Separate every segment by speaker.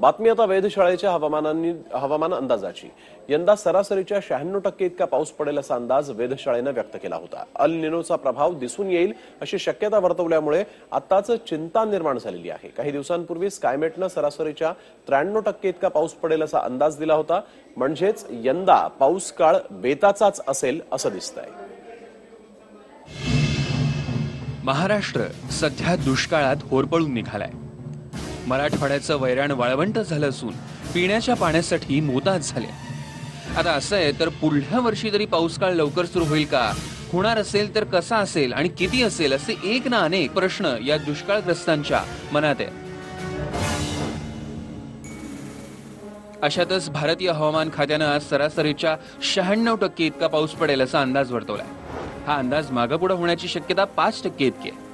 Speaker 1: बातमी आता वेधशाळेच्या हवामानानी हवामान अंदाजाची. यंदा सरासरीच्या शहाण्णव टक्के इतका पाऊस पडेल असा अंदाज वेधशाळेनं व्यक्त केला होता. अल निनोचा प्रभाव दिसून येईल अशी शक्यता वर्तवल्यामुळे आताच चिंता निर्माण झालेली आहे. काही दिवसांपूर्वी स्कायमेटनं सरासरीच्या त्र्याण्णव टक्के इतका पाऊस पडेल असा अंदाज दिला होता. म्हणजेच यंदा पाऊस काळ बेताचाच असेल असं दिसतंय.
Speaker 2: महाराष्ट्र सध्या दुष्काळात होरपळून निघालाय. मराठवाड्याचं वैराण वाळवंट झालं असून पिण्याच्या पाण्यासाठी मोताज झाले. आता असं आहे तर पुढल्या वर्षी तरी पाऊसकाळ लवकर सुरू होईल का? होणार असेल तर कसा असेल आणि किती असेल असे एक ना अनेक प्रश्न या दुष्काळग्रस्तांच्या मनात आहे. अशातच भारतीय हवामान खात्यानं आज सरासरीच्या शहाण्णव टक्के इतका पाऊस पडेल असा अंदाज वर्तवलाय. हा अंदाज मागपुढे होण्याची शक्यता पाच टक्के इतकी आहे.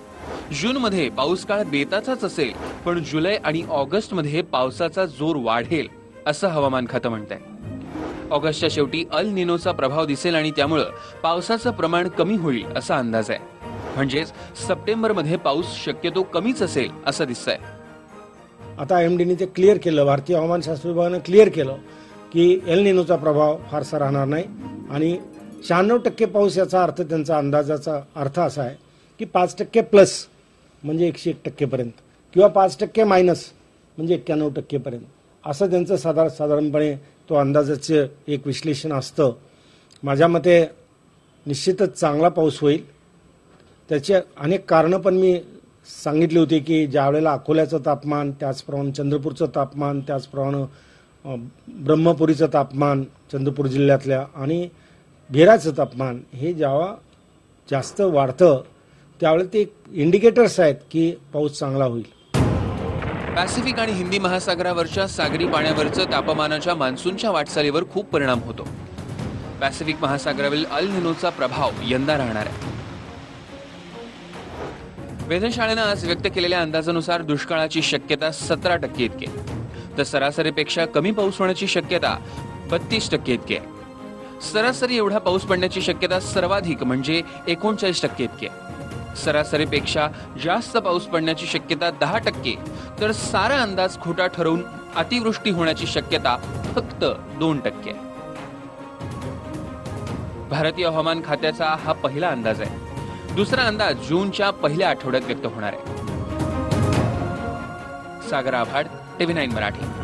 Speaker 2: जूनमध्ये पाऊस काळ बेताचाच असेल पण जुलै आणि ऑगस्टमध्ये पावसाचा जोर वाढेल असं हवामान खातं म्हणतंय. ऑगस्टच्या शेवटी अल निनोचा प्रभाव दिसेल आणि त्यामुळं पावसाचं प्रमाण कमी होईल असा अंदाज आहे. म्हणजेच सप्टेंबरमध्ये पाऊस शक्यतो कमीच असेल असं दिसतंय.
Speaker 3: आता एम डीने ते क्लिअर केलं भारतीय हवामानशास्त्र विभागानं क्लिअर केलं की एल निनोचा प्रभाव फारसा राहणार नाही आणि शहाण्णव टक्के पाऊस याचा अर्थ त्यांचा अंदाजाचा अर्थ असा आहे की पाच टक्के प्लस म्हणजे एकशे एक टक्केपर्यंत. किंवा पाच टक्के मायनस म्हणजे एक्क्याण्णव टक्केपर्यंत. असं त्यांचं साधारण साधारणपणे तो अंदाजाचं एक विश्लेषण असतं. माझ्या मते निश्चितच चांगला पाऊस होईल. त्याचे अनेक कारणं पण मी सांगितली होती की ज्यावेळेला अकोल्याचं तापमान त्याचप्रमाणे चंद्रपूरचं तापमान त्याचप्रमाणे ब्रह्मपुरीचं तापमान चंद्रपूर जिल्ह्यातल्या आणि भेराचं तापमान हे जेव्हा जास्त वाढतं त्यावेळी ते इंडिकेटर्स आहेत की पाऊस चांगला होईल.
Speaker 2: पॅसिफिक आणि हिंदी महासागरावरच्या सागरी पाण्यावरचं तापमानाच्या मान्सूनच्या वाटचालीवर खूप परिणाम होतो. पॅसिफिक महासागरावरील अल निनोचा प्रभाव यंदा राहणार आहे. वेधशाळेनं आज व्यक्त केलेल्या अंदाजानुसार दुष्काळाची शक्यता सतरा टक्के इतकी तर सरासरीपेक्षा कमी पाऊस होण्याची शक्यता बत्तीस टक्के इतकी आहे. सरासरी एवढा पाऊस पडण्याची शक्यता सर्वाधिक म्हणजे एकोणचाळीस टक्के इतकी आहे. सरासरीपेक्षा जास्त पाऊस पडण्याची शक्यता दहा टक्के तर सारा अंदाज खोटा ठरवून अतिवृष्टी होण्याची शक्यता फक्त दोन टक्के. भारतीय हवामान खात्याचा हा पहिला अंदाज आहे. दुसरा अंदाज जूनच्या पहिल्या आठवड्यात व्यक्त होणार आहे. Sagar Abhad TV nine Marathi.